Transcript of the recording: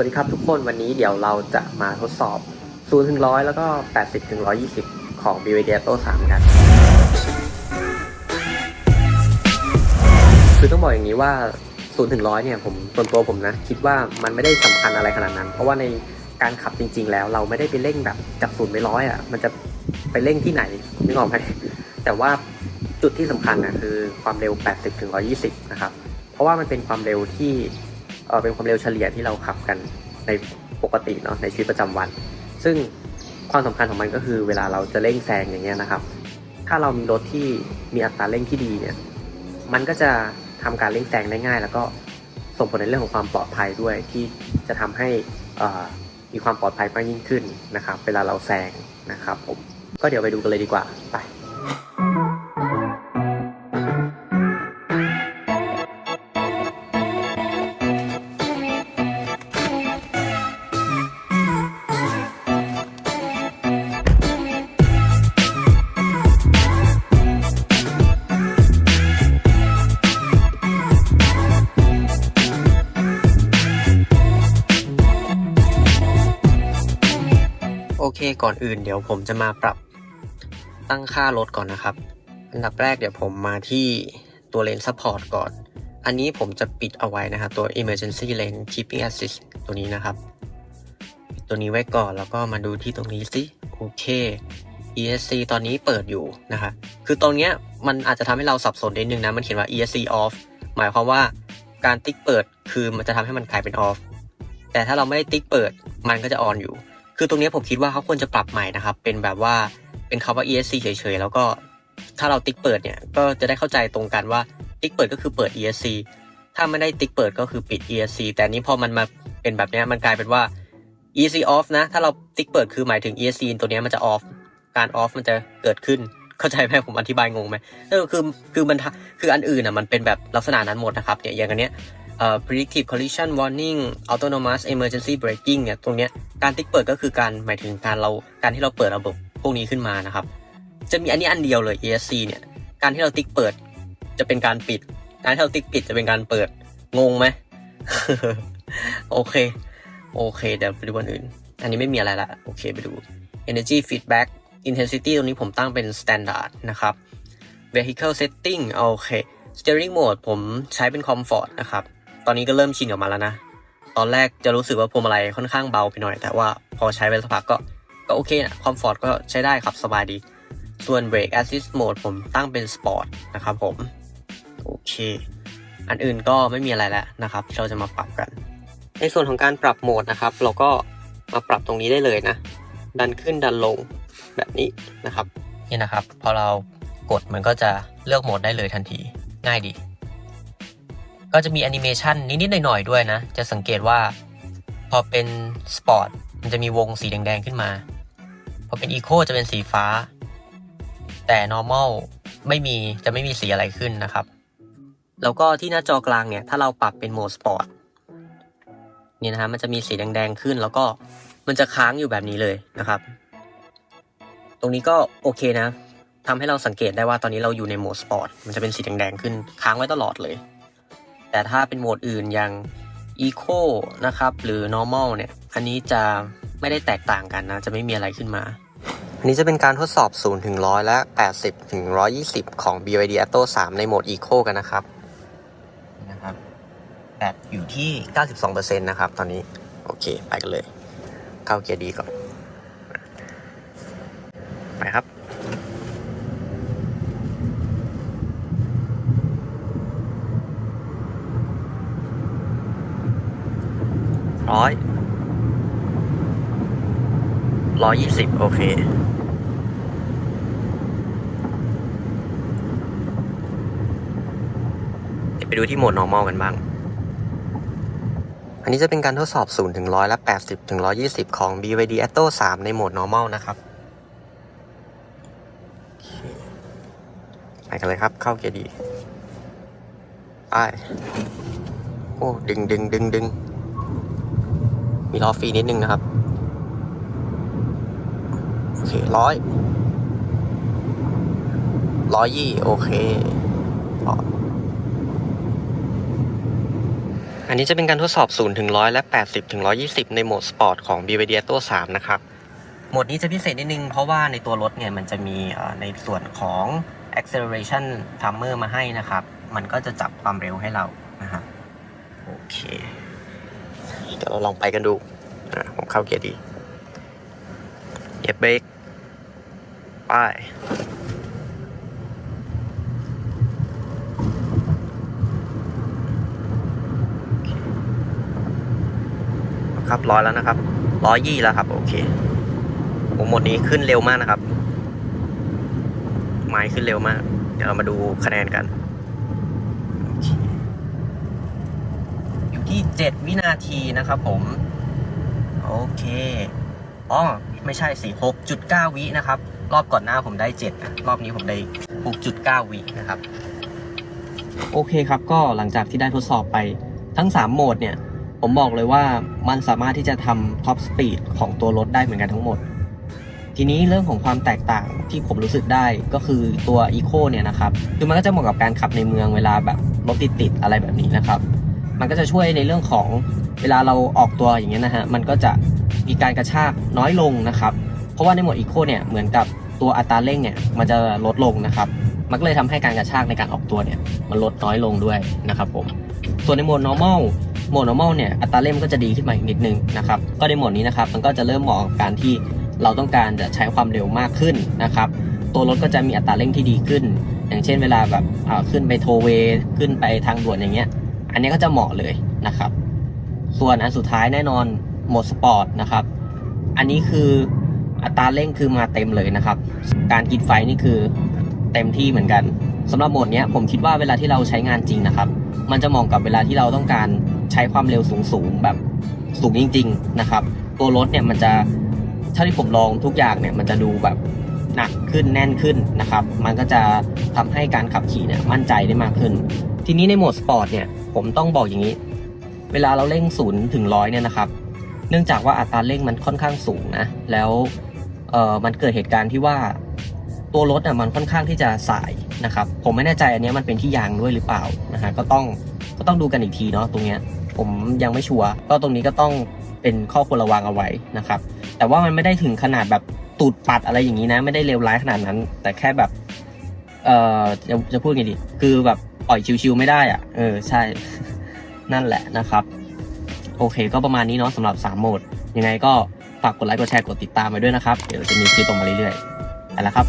วัสดีครับทุกคนวันนี้เดี๋ยวเราจะมาทดสอบ 0 ถึง 100 แล้วก็ 80 ถึง 120 ของ b v d a t o 3 กัน คือต้องบอกอย่างนี้ว่า 0 ถึง 100 เนี่ยผมส่วนตัวผมนะ คิดว่ามันไม่ได้สำคัญอะไรขนาดนั้น เพราะว่าในการขับจริง ๆ แล้วเราไม่ได้ไปเร่งแบบจาก0ไปร้อยอะ มันจะไปเร่งที่ไหนนึกออกไหมแต่ว่าจุดที่สำคัญนะคือความเร็ว 80 ถึง 120 นะครับ เพราะว่ามันเป็นความเร็วที่ เป็นความเร็วเฉลี่ยที่เราขับกันในปกติเนาะในชีวิตประจำวัน ซึ่งความสำคัญของมันก็คือเวลาเราจะเร่งแซงอย่างเงี้ยนะครับ ถ้าเรามีรถที่มีอัตราเร่งที่ดีเนี่ย มันก็จะทำการเร่งแซงได้ง่าย แล้วก็ส่งผลในเรื่องของความปลอดภัยด้วยที่จะทำให้มีความปลอดภัยมากยิ่งขึ้นนะครับ เวลาเราแซงนะครับผมก็เดี๋ยวไปดูกันเลยดีกว่าไป โอเคก่อนอื่นเดี๋ยวผมจะมาปรับตั้งค่ารถก่อนนะครับ อันดับแรกเดี๋ยวผมมาที่ตัวเลน support ก่อน อันนี้ผมจะปิดเอาไว้นะครับตัว emergency lane keeping assist ตัวนี้นะครับปิดตัวนี้ไว้ก่อนแล้วก็มาดูที่ตรงนี้สิโอเค ESC ตอนนี้เปิดอยู่นะคะคือตรงเนี้ยมันอาจจะทำให้เราสับสนนิดนึงนะ มันเขียนว่า ESC off หมายความว่าการติ๊กเปิดคือมันจะทำให้มันกลายเป็น off แต่ถ้าเราไม่ได้ติ๊กเปิดมันก็จะ on อยู่ คือตรงนี้ผมคิดว่าเขาควรจะปรับใหม่นะครับ เป็นแบบว่าเป็นคำว่า ESC เฉยๆ แล้วก็ถ้าเราติ๊กเปิดเนี่ยก็จะได้เข้าใจตรงกันว่าติ๊กเปิดก็คือเปิด ESC ถ้าไม่ได้ติ๊กเปิดก็คือปิด ESC แต่นี้พอมันมาเป็นแบบนี้มันกลายเป็นว่า ESC off นะ ถ้าเราติ๊กเปิดคือหมายถึง ESC ตัวนี้มันจะ off การ off มันจะเกิดขึ้นเข้าใจไหมผมอธิบายงงไหมเออคือคือมันคืออันอื่นอะมันเป็นแบบลักษณะนั้นหมดนะครับเนี่ยอย่างอันเนี้ย เอ่อ predictive collision warning autonomous emergency braking เนี่ยตรงเนี้ยการติ๊กเปิดก็คือการหมายถึงการเราการที่เราเปิดระบบพวกนี้ขึ้นมานะครับ จะมีอันนี้อันเดียวเลย ESC เนี่ยการที่เราติ๊กเปิดจะเป็นการปิด การที่เราติ๊กปิดจะเป็นการเปิดงงไหมโอเค โอเค เดี๋ยวไปดูอันอื่น อันนี้ไม่มีอะไรละโอเคไปดู energy feedback intensity ตรงนี้ผมตั้งเป็น standard นะครับ vehicle setting โอเค steering mode ผมใช้เป็น comfort นะครับ ตอนนี้ก็เริ่มชินกับมันแล้วนะ ตอนแรกจะรู้สึกว่าพวงมาลัยค่อนข้างเบาไปหน่อย แต่ว่าพอใช้ไปสักพักก็ก็โอเคนะ comfort ก็ใช้ได้ครับสบายดี ส่วน brake assist mode ผมตั้งเป็น sport นะครับผม โอเค อันอื่นก็ไม่มีอะไรแล้วนะครับ เราจะมาปรับกัน ในส่วนของการปรับโหมดนะครับ เราก็มาปรับตรงนี้ได้เลยนะ ดันขึ้นดันลงแบบนี้นะครับ นี่นะครับ พอเรากดมันก็จะเลือกโหมดได้เลยทันที ง่ายดี ก็จะมีแอนิเมชันนิดๆหน่อยๆด้วยนะ จะสังเกตว่า พอเป็นสปอร์ตมันจะมีวงสีแดงๆขึ้นมา พอเป็นอีโคจะเป็นสีฟ้า แต่ normal ไม่มีจะไม่มีสีอะไรขึ้นนะครับ แล้วก็ที่หน้าจอกลางเนี่ย ถ้าเราปรับเป็นโหมดสปอร์ตเนี่ยนะฮะมันจะมีสีแดงๆขึ้น แล้วก็มันจะค้างอยู่แบบนี้เลยนะครับ ตรงนี้ก็โอเคนะทำให้เราสังเกตได้ว่าตอนนี้เราอยู่ในโหมดสปอร์ตมันจะเป็นสีแดงๆขึ้นค้างไว้ตลอดเลย แต่ถ้าเป็นโหมดอื่นอย่าง Eco นะครับ หรือ Normal เนี่ย อันนี้จะไม่ได้แตกต่างกันนะ จะไม่มีอะไรขึ้นมา อันนี้จะเป็นการทดสอบ 0 ถึง 100 และ 80 ถึง 120 ของ BYD Atto 3 ในโหมด Eco กันนะครับนะครับแบบอยู่ที่ 92%นะครับ ตอนนี้ โอเค ไปกันเลย เข้าเกียร์ดีก่อน ไปครับ ร้อยร้อยยี่สิบโอเค ไปดูที่โหมด normal กันบ้าง อันนี้จะเป็นการทดสอบ 0 ถึง 100 และ 80 ถึง 120 ของ BYD Atto 3 ในโหมด normal นะครับ ไปกันเลยครับ เข้าเกียร์ดี ไป โอ้ ดึงดึงดึงดึง มีล้อฟรีนิดนึงนะครับโอเคร้อยร้อยยี่โอเค อันนี้จะเป็นการทดสอบ 0 ถึง 100 และ 80 ถึง 120 ในโหมดสปอร์ตของ BYD Atto 3 นะครับ โหมดนี้จะพิเศษนิดนึง เพราะว่าในตัวรถเนี่ย มันจะมีในส่วนของ acceleration timer มาให้นะครับ มันก็จะจับความเร็วให้เรานะครับโอเค ยวเราลองไปกันดูผมเข้าเกียร์ดีเหยียบเบรกไปครับร้อยแล้วนะครับร้อยยี่แล้วครับ โอเคผมหมดนี้ขึ้นเร็วมากนะครับ ไม้ขึ้นเร็วมาก เดี๋ยวเรามาดูคะแนนกันโอเคอยู่ ที่เจ็ดวินาทีนะครับผม โอเคอ๋อไม่ใช่สิหกจุดเก้าวินะครับ รอบก่อนหน้าผมได้เจ็ดรอบนี้ผมได้หกจุดเก้าวินะครับ โอเคครับก็หลังจากที่ได้ทดสอบไปทั้ง 3 โหมดเนี่ย ผมบอกเลยว่ามันสามารถที่จะทำท็อปสปีดของตัวรถได้เหมือนกันทั้งหมด ทีนี้เรื่องของความแตกต่างที่ผมรู้สึกได้ก็คือตัว Eco เนี่ยนะครับ คือมันก็จะเหมาะกับการขับในเมืองเวลาแบบรถติดๆอะไรแบบนี้นะครับ มันก็จะช่วยในเรื่องของเวลาเราออกตัวอย่างเงี้ยนะฮะมันก็จะมีการกระชากน้อยลงนะครับ เพราะว่าในโหมด Eco เนี่ยเหมือนกับตัวอัตราเร่งเนี่ยมันจะลดลงนะครับ มันก็เลยทำให้การกระชากในการออกตัวเนี่ยมันลดน้อยลงด้วยนะครับผมส่วนในโหมด normal โหมด normal เนี่ยอัตราเร่งก็จะดีขึ้นมาอีกนิดนึงนะครับก็ในโหมดนี้นะครับมันก็จะเริ่มเหมาะกับการที่เราต้องการจะใช้ความเร็วมากขึ้นนะครับ ตัวรถก็จะมีอัตราเร่งที่ดีขึ้น อย่างเช่นเวลาแบบขึ้นไปโทเวย์ขึ้นไปทางด่วนอย่างเงี้ย อันนี้ก็จะเหมาะเลยนะครับ ส่วนอันสุดท้ายแน่นอนโหมดสปอร์ตนะครับ อันนี้คืออัตราเร่งคือมาเต็มเลยนะครับ การกินไฟนี่คือเต็มที่เหมือนกันสำหรับโหมดนี้ผมคิดว่าเวลาที่เราใช้งานจริงนะครับ มันจะเหมาะกับเวลาที่เราต้องการใช้ความเร็วสูงๆแบบสูงจริง ๆนะครับ ตัวรถเนี่ยมันจะเท่าที่ผมลองทุกอย่างเนี่ยมันจะดูแบบหนักขึ้นแน่นขึ้นนะครับ มันก็จะทำให้การขับขี่เนี่ยมั่นใจได้มากขึ้น ทีนี้ในโหมดสปอร์ตเนี่ยผมต้องบอกอย่างนี้ เวลาเราเร่งศูนย์ถึงร้อยเนี่ยนะครับ เนื่องจากว่าอัตราเร่งมันค่อนข้างสูงนะ แล้วเอ่อมันเกิดเหตุการณ์ที่ว่าตัวรถอะมันค่อนข้างที่จะสายนะครับ ผมไม่แน่ใจอันนี้มันเป็นที่ยางด้วยหรือเปล่านะฮะก็ต้องก็ต้องดูกันอีกทีเนาะตรงเนี้ยผมยังไม่ชัวร์ก็ตรงนี้ก็ต้องเป็นข้อควรระวังเอาไว้นะครับ แต่ว่ามันไม่ได้ถึงขนาดแบบตูดปัดอะไรอย่างนี้นะ ไม่ได้เลวร้ายขนาดนั้น แต่แค่แบบ เอ่อจะจะพูดไงดี คือแบบ ปล่อยชิวๆไม่ได้อะ เออใช่ นั่นแหละนะครับ โอเค ก็ประมาณนี้เนาะสำหรับ 3 โหมด ยังไงก็ฝากกดไลค์กดแชร์กดติดตามไปด้วยนะครับ เดี๋ยวจะมีคลิปออกมาเรื่อยๆไปแล้วครับ